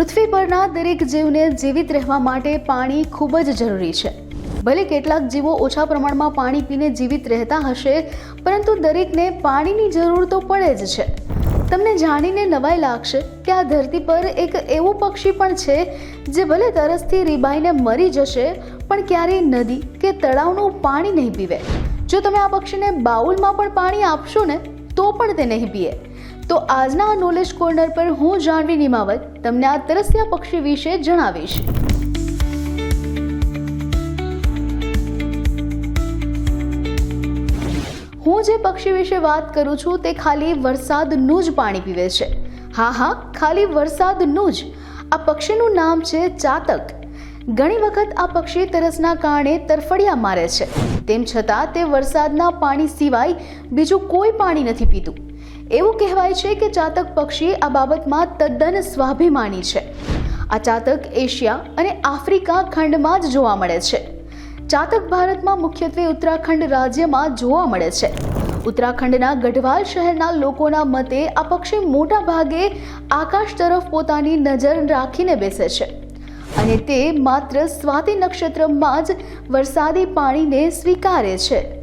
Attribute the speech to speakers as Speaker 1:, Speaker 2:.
Speaker 1: પૃથ્વી પરના દરેક જીવને જીવિત રહેવા માટે પાણી ખૂબ જ જરૂરી છે. ભલે કેટલાક જીવો ઓછા પ્રમાણમાં પાણી પીને જીવિત રહેતા હશે, પરંતુ દરેકને પાણીની જરૂર તો પડે જ છે. તમને જાણીને નવાઈ લાગશે કે આ ધરતી પર એક એવું પક્ષી પણ છે, જે ભલે તરસથી રીબાઈને મરી જશે, પણ ક્યારેય નદી કે તળાવનું પાણી નહીં પીવે. જો તમે આ પક્ષીને બાઉલમાં પણ પાણી આપશો ને, તો પણ તે નહીં પીએ. તો આજના નોલેજ કોર્નર પર હું જાણવી નિમાવત તમને આ તરસ્યા પક્ષી વિશે જણાવીશ. હું જે પક્ષી વિશે વાત કરું છું તે ખાલી વરસાદનું જ પાણી પીવે છે. હા હા, ખાલી વરસાદનું જ. આ પક્ષીનું નામ છે ચાતક. ઘણી વખત આ પક્ષી તરસના કારણે તરફડિયા મારે છે. તેમ છતાં તે વરસાદના પાણી સિવાય બીજું કોઈ પાણી નથી પીતું. એવું કહેવાય છે કે ચાતક પક્ષી આ બાબતમાં તદ્દન સ્વાભિમાની છે. આ ચાતક એશિયા અને આફ્રિકા ખંડમાં જ જોવા મળે છે. ચાતક ભારતમાં મુખ્યત્વે ઉત્તરાખંડ રાજ્યમાં જોવા મળે છે. ઉત્તરાખંડના ગઢવાલ શહેરના લોકોના મતે આ પક્ષી મોટા ભાગે આકાશ તરફ પોતાની નજર રાખીને બેસે છે. અને તે માત્ર સ્વાતિ નક્ષત્રમાં જ વરસાદી પાણીને સ્વીકારે છે.